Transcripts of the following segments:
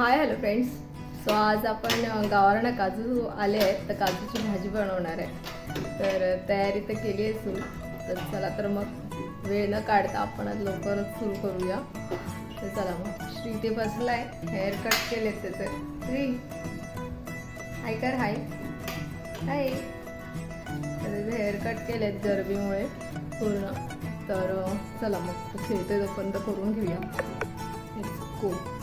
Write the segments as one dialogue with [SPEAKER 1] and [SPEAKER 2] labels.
[SPEAKER 1] Hi hello friends. So आज आपण अ, गावावरनं काजू आले आहेत तर काजूची भाजी बनवणार आहे. तर तयारी तर केली आहे सुरू. तर चला तर मग वेळ न काढता आपण आज लवकरच सुरू करूया. तर चला मग. श्री ते आहे हेअर कट केले त्याचे. श्री हाय कर हाय. हाय. तर हेअर कट केलेत गरबीमुळे पूर्ण. तर चला मग. तो जोपर्यंत करून घेऊया. खूप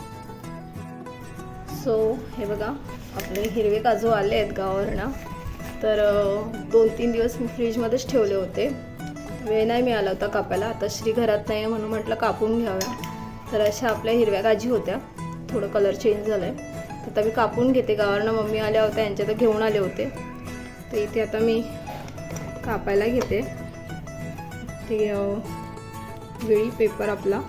[SPEAKER 1] सो हे बघा आपले हिरवे काजू आले आहेत गावावरनं. तर दोन तीन दिवस मी फ्रीजमध्येच ठेवले होते. वेळ नाही मिळाला होता कापायला. आता श्री घरात नाही आहे म्हणून म्हटलं कापून घ्याव्या. तर अशा आपल्या हिरव्या काजी होत्या. थोडं कलर चेंज झालं आहे तर आता मी कापून घेते. गावावरनं मम्मी आल्या होत्या यांच्या तर घेऊन आले होते. तर इथे आता मी कापायला घेते. ते वेळी पेपर आपला.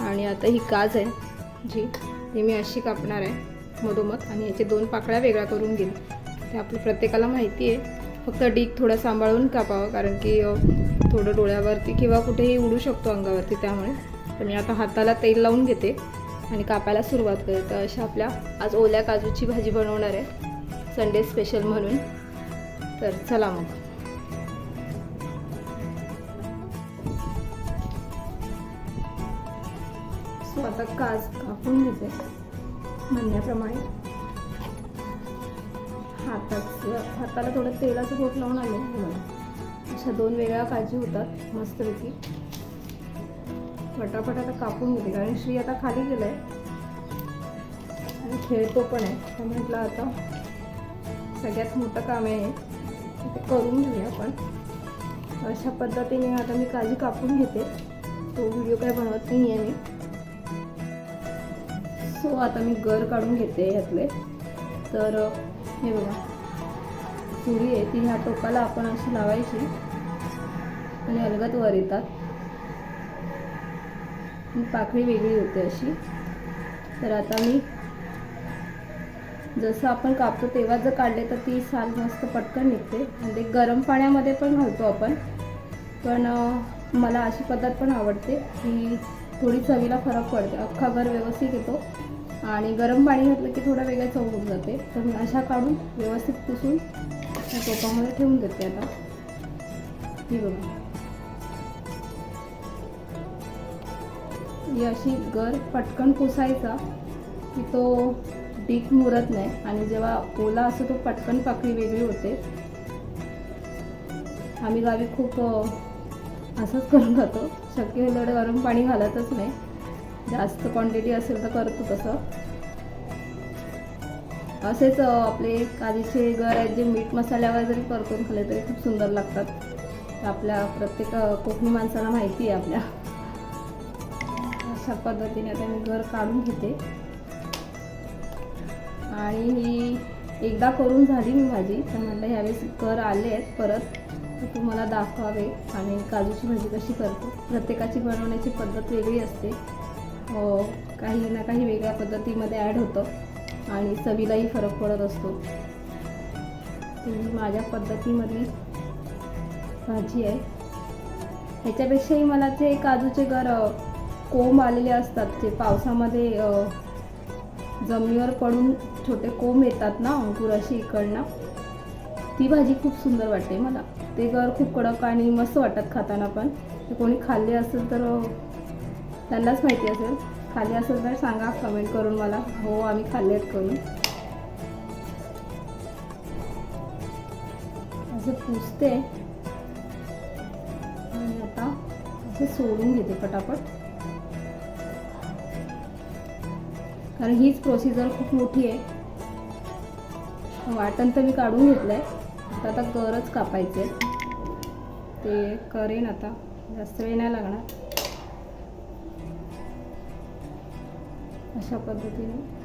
[SPEAKER 1] आणि आता ही काज आहे जी. हे मी अशी कापणार आहे मधोमध आणि याचे दोन पाकळ्या वेगळ्या करून घेईन. ते आपल्या प्रत्येकाला माहिती आहे. फक्त डीक थोडा सांभाळून कापावं कारण की थोडं डोळ्यावरती किंवा कुठेही उडू शकतो अंगावरती त्यामुळे. तर मी आता हाताला तेल लावून घेते आणि कापायला सुरुवात करते तर अशा आपल्या आज ओल्या काजूची भाजी बनवणार आहे. संडे स्पेशल म्हणून. तर चला मग. आता काज कापून घेते. म्हणण्याप्रमाणे. हातात हाताला थोडं तेलाचं बोट लावून आले. अशा दोन वेगळ्या काजी होतात मस्तपैकी. पटापट आता कापून घेते कारण श्री आता खाली गेलाय. आणि खेळतो पण आहे. तर म्हटलं आता सगळ्यात मोठं काम आहे ते करून घेऊया आपण. अशा पद्धतीने आता मी काजी कापून घेते. तो व्हिडिओ काय बनवत नाही आहे मी. सो आता मी गर काढून घेते ह्यातले. तर हे बघा. सुरी आहे ती ह्या टोकाला आपण अशी लावायची. आणि अलगत वर येतात. पाखळी पाकळी वेगळी होते अशी. तर आता मी जसं आपण कापतो तेव्हा जर काढले तर ती साल मस्त पटकन निघते. आणि ते गरम पाण्यामध्ये पण घालतो आपण. पण मला अशी पद्धत पण आवडते की थोडी चवीला फरक पडते. अख्खा गर व्यवस्थित येतो. आणि गरम पाणी घातलं की थोडं वेगळं चव होऊन जाते. तर मी अशा काढून व्यवस्थित पुसून त्या टोपामध्ये ठेवून देते आता. ही बघा. ही अशी गर पटकन पुसायचा की तो डीक मुरत नाही. आणि जेव्हा ओला असतो तो पटकन पाकळी वेगळी होते. आम्ही गावी खूप असंच करून खातो शक्य होईल एवढं गरम पाणी घालतच नाही. जास्त क्वांटिटी असेल तर करतो तसं. असेच आपले काजीचे गर आहेत जे मीठ मसाल्यावर जरी परतून खाल्ले तरी खूप सुंदर लागतात. आपल्या प्रत्येक कोकणी माणसाला माहिती आहे आपल्या. अशा पद्धतीने आता मी घर काढून घेते. आणि ही एकदा करून झाली मी भाजी. तर म्हटलं ह्यावेळेस कर आले आहेत परत. ते तुम्हाला दाखवावे आणि काजूची भाजी कशी करतो. प्रत्येकाची बनवण्याची पद्धत वेगळी असते. काही ना काही वेगळ्या पद्धतीमध्ये ॲड होतं आणि चवीलाही फरक पडत असतो. ती माझ्या पद्धतीमधली भाजी आहे. ह्याच्यापेक्षाही मला जे काजूचे घर कोंब आलेले असतात ते पावसामध्ये जमिनीवर पडून छोटे कोंब येतात ना अंकुर अशी इकडनं ती भाजी खूप सुंदर वाटते मला. ते गर खूप कडक आणि मस्त वाटतात खाताना पण. ते कोणी खाल्ले असेल तर त्यांनाच माहिती असेल. खाल्ले असेल तर सांगा कमेंट करून मला. हो आम्ही खाल्ले आहेत करून. असं पुसते. आणि आता असं सोडून घेते पटापट. कारण हीच प्रोसिजर खूप मोठी आहे. वाटण तर मी काढून घेतलंय. आता आता गरज कापायचे ते करेन आता. जास्त वेळ नाही लागणार. अशा पद्धतीने.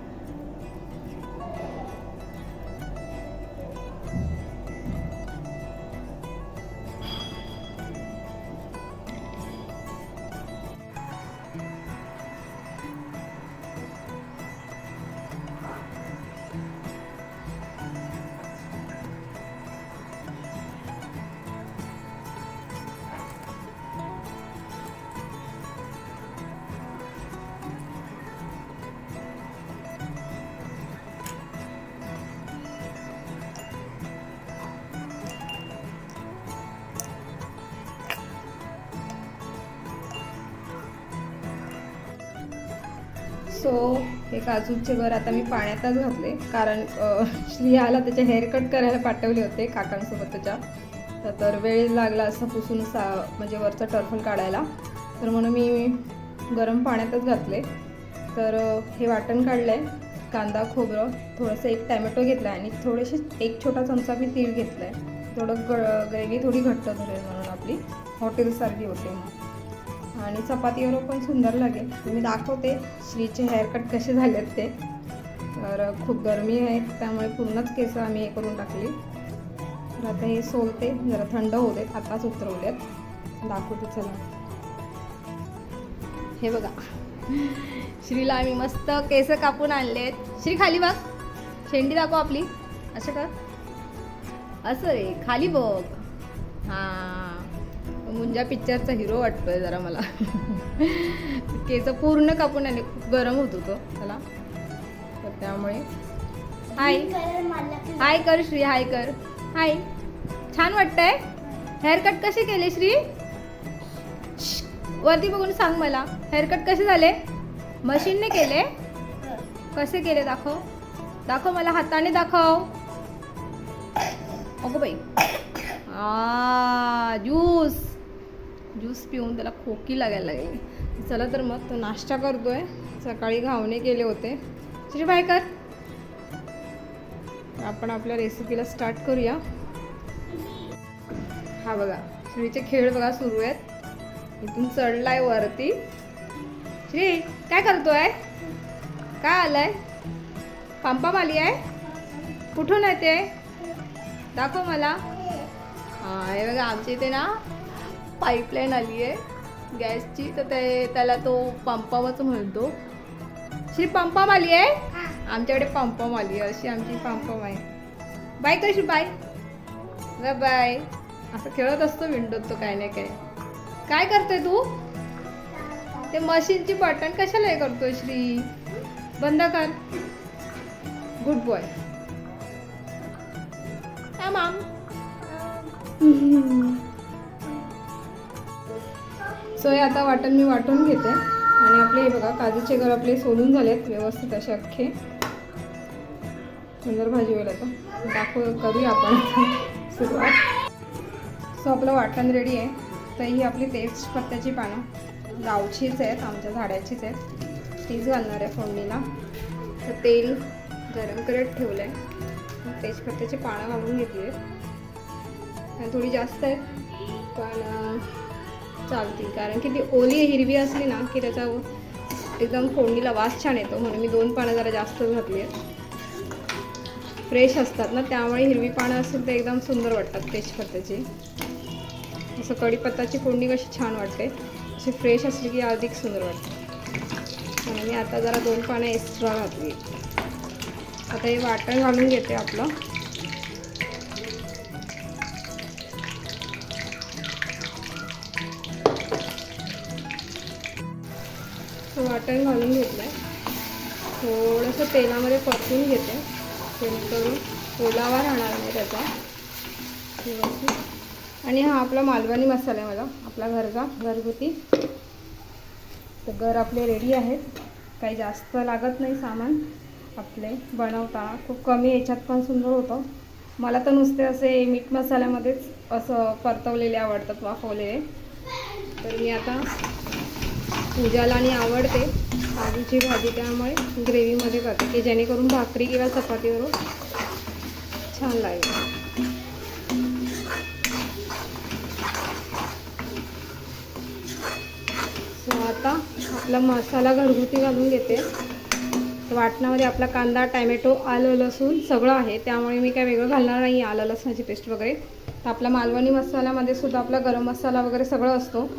[SPEAKER 1] सो हे काजूचे घर आता मी पाण्यातच घातले. कारण श्रियाला त्याचे हेअरकट करायला पाठवले होते काकांसोबत त्याच्या. तर- वेळ लागला असं पुसून सा म्हणजे वरचं टर्फल काढायला. तर म्हणून मी गरम पाण्यातच घातले. तर हे वाटण काढलं आहे कांदा खोबरं थोडंसं एक टॅमॅटो घेतला आहे आणि थोडेसे एक छोटा चमचा मी तीळ घेतला आहे थोडं ग ग्रेव्ही थोडी घट्ट धरेल म्हणून आपली. हॉटेलसारखी होते आणि चपातीवर पण सुंदर लागेल. तुम्ही दाखवते श्रीचे हेअरकट कसे झालेत ते. तर खूप गरमी आहे त्यामुळे पूर्णच केस आम्ही हे करून टाकली. तर आता हे सोलते जरा थंड होऊ देत आताच उतरवलेत. दाखवते चला. हे बघा. श्रीला आम्ही मस्त केस कापून आणलेत. श्री खाली बघ. शेंडी दाखव आपली. असं कर. असं रे खाली बघ. हां. मुंजा पिक्चरचा हिरो वाटतोय जरा मला. केस पूर्ण कापून आले खूप गरम होत होतो. त्याला तर त्यामुळे. हाय हाय कर श्री हाय कर. हाय छान वाटतंय. हेअरकट कसे केले श्री? वरती बघून सांग मला. हेअरकट कसे झाले? मशीनने केले? कसे केले? दाखव. दाखव मला हाताने दाखव. अगो बाई. आ ज्यूस ज्यूस पिऊन त्याला खोकी लागायला लागली. चला तर मग तो नाश्ता करतोय. सकाळी घावणे केले होते. श्री बाय कर. आपण आपल्या रेसिपीला स्टार्ट करूया. हा बघा श्रीचे खेळ बघा सुरू आहेत. इथून चढलाय वरती. श्री काय करतोय? काय आलाय? पंपा आली आहे? कुठून आहे दाखव मला. हा हे बघा आमच्या इथे ना पाईपलाईन आली आहे गॅसची तर ते त्याला तो पंपामच म्हणतो. श्री पंपम आली आहे आमच्याकडे पंपम आली आहे अशी आमची पंपम आहे. बाय कशी बाय? Bye bye. असं खेळत असतो विंडोत तो काय नाही काय. काय करतोय तू? ते मशीनची बटन कशाला हे करतोय श्री? बंद कर. गुड बॉय मॅम सो हे आता वाटण मी वाटून घेते. आणि आपले हे बघा काजूचे घर आपले सोलून झाले आहेत व्यवस्थित असे अख्खे. सुंदर भाजी होईल आता. दाखव करूया आपण सुरुवात. सो आपलं वाटण रेडी आहे. तर ही आपली तेजपत्त्याची पानं. गावचीच आहेत आमच्या झाडाचीच आहेत. तीच घालणार आहे फोडणीला. तर तेल गरम करत ठेवलं आहे तेजपत्त्याची पानं घालून घेतली आहेत. आणि थोडी जास्त आहेत पण चालतील. कारण की ती ओली हिरवी असली ना की त्याचा एकदम फोडणीला वास छान येतो. म्हणून मी दोन पानं जरा जास्त घातली आहेत. फ्रेश असतात ना त्यामुळे हिरवी पानं असेल तर एकदम सुंदर वाटतात तेजपत्त्याची असं कढीपत्ताची फोडणी कशी छान वाटते. अशी फ्रेश असली की अधिक सुंदर वाटते. आणि मी आता जरा दोन पानं एक्स्ट्रा घातली आता हे वाटण घालून घेते आपलं. वाटण घालून घेतलं आहे थोडंसं तेलामध्ये परतून घेते. जेणेकरून ओलावा राहणार नाही त्याचा. व्यवस्थित. आणि हा आपला मालवणी मसाला आहे मला आपला घरचा घरगुती. तर घर आपले रेडी आहेत. काही जास्त लागत नाही सामान. आपले बनवताना खूप कमी याच्यात पण सुंदर होतं. मला तर नुसते असे मीठ मसाल्यामध्येच असं परतवलेले आवडतात वाफवलेले. तर मी आता पूजाला आणि आवडते आधीची भाजी त्यामुळे ग्रेव्हीमध्ये करते की जेणेकरून भाकरी किंवा चपातीवरून छान लागेल. सो आता आपला मसाला घरगुती घालून घेते. वाटणामध्ये आपला कांदा टॅमॅटो आलं लसूण सगळं आहे त्यामुळे मी काय वेगळं घालणार नाही आलं लसणाची पेस्ट वगैरे. तर आपला मालवणी मसाल्यामध्ये सुद्धा आपला गरम मसाला वगैरे सगळं असतो.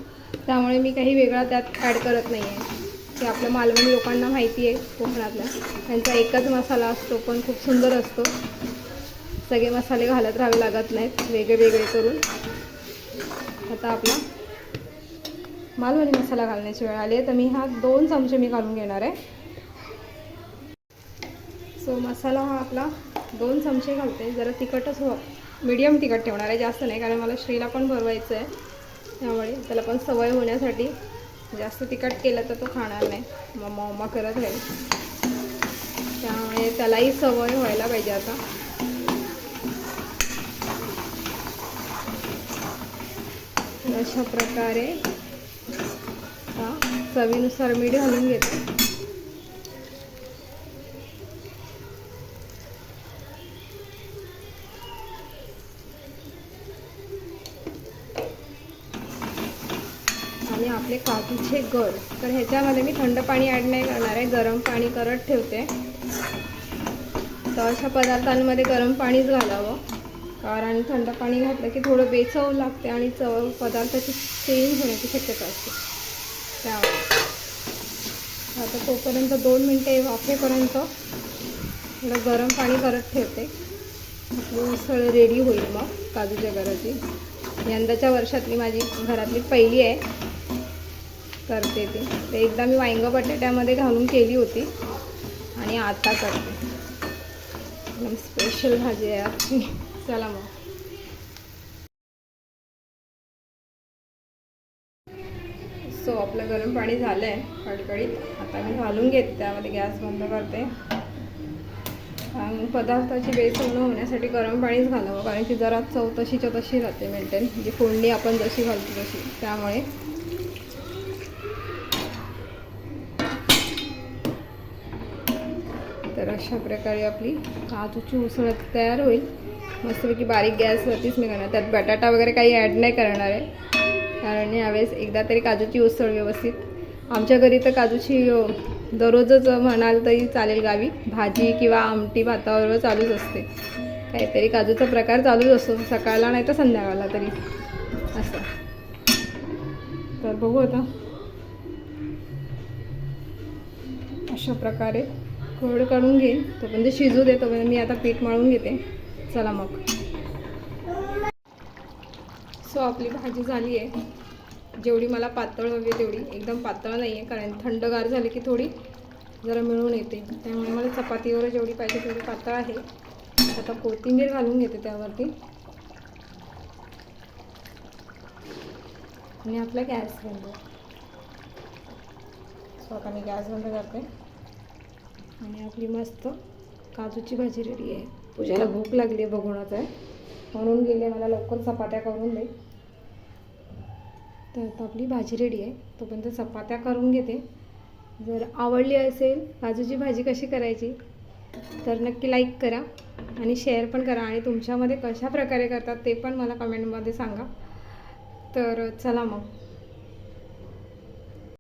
[SPEAKER 1] त्यामुळे मी काही वेगळा त्यात ॲड करत नाही आहे की आपल्या मालवणी लोकांना माहिती आहे कोकणातल्या. त्यांचा एकच मसाला असतो पण खूप सुंदर असतो. सगळे मसाले घालत राहावे लागत नाहीत. वेगळे वेगळे करून. आता आपला मालवणी मसाला घालण्याची वेळ आली आहे. तर मी हा दोन चमचे मी घालून घेणार आहे. सो मसाला हा आपला दोन चमचे घालते. जरा तिखटच हो मीडियम तिखट ठेवणार आहे. जास्त नाही कारण मला श्रीला पण भरवायचं आहे त्यामुळे त्याला पण सवय होण्यासाठी जास्त तिखट केलं तर तो खाणार नाही. मम्मा मम्मा करत राहील. त्यामुळे त्यालाही सवय व्हायला पाहिजे आता. अशा प्रकारे चवीनुसार मीठ घालून घेते. काजूचे गर तर ह्याच्यामध्ये मी थंड पाणी ॲड नाही करणार आहे. गरम पाणी करत ठेवते. तर अशा पदार्थांमध्ये गरम पाणीच घालावं. कारण थंड पाणी घातलं की थोडं बेचव लागते आणि चव पदार्थाची चेंज होण्याची शक्यता असते. त्यामुळे. आता तोपर्यंत दोन मिनटे वाफेपर्यंत थोडं गरम पाणी करत ठेवते. आपली उसळ रेडी होईल मग काजूच्या घराची. यंदाच्या वर्षातली माझी घरातली पहिली आहे. करते ती. ते एकदा मी वांग बटाट्यामध्ये घालून केली होती आणि आता करते. एकदम स्पेशल भाजी आहे आजची चला मग. सो आपलं गरम पाणी झालं आहे कडकडीत. आता मी घालून घेते त्यामध्ये गॅस बंद करते. आणि पदार्थाची बेचव न होण्यासाठी गरम पाणीच घालावं कारण की जरा चव तशीच्या तशी राहते मेंटेन म्हणजे फोडणी आपण जशी घालतो तशी. त्यामुळे तर अशा प्रकारे आपली काजूची उसळ तयार होईल. मस्तपैकी बारीक गॅसवरतीच मी करणार. त्यात बटाटा वगैरे काही ॲड नाही करणार आहे. कारण यावेळेस एकदा तरी काजूची उसळ व्यवस्थित. आमच्या घरी तर काजूची दररोजच म्हणाल तरी चालेल गावी. भाजी किंवा आमटी भाताबरोबर चालूच असते. काहीतरी काजूचा प्रकार चालूच असतो. सकाळला नाही तर संध्याकाळला तरी. असं. तर बघू आता. अशा प्रकारे थोडं काढून घेईन तोपर्यंत शिजू दे तोपर्यंत मी आता पीठ मळून घेते. चला मग. सो आपली भाजी झाली आहे. जेवढी मला पातळ हवी तेवढी. एकदम पातळ नाही आहे कारण थंडगार झाली की थोडी जरा मिळून येते. त्यामुळे मला चपातीवर जेवढी पाहिजे तेवढी पातळ आहे. आता कोथिंबीर घालून घेते त्यावरती. आणि आपला गॅस बंद. सो आता मी गॅस बंद करते. आणि आपली मस्त काजूची भाजी रेडी आहे. पूजाला भूक लागली आहे बघूनच आहे म्हणून गेले मला लवकर चपात्या करून दे. तर आता आपली भाजी रेडी आहे. तोपर्यंत चपात्या करून घेते. जर आवडली असेल काजूची भाजी कशी करायची तर नक्की लाईक करा आणि शेअर पण करा. आणि तुमच्यामध्ये कशा प्रकारे करतात ते पण मला कमेंटमध्ये सांगा. तर चला मग.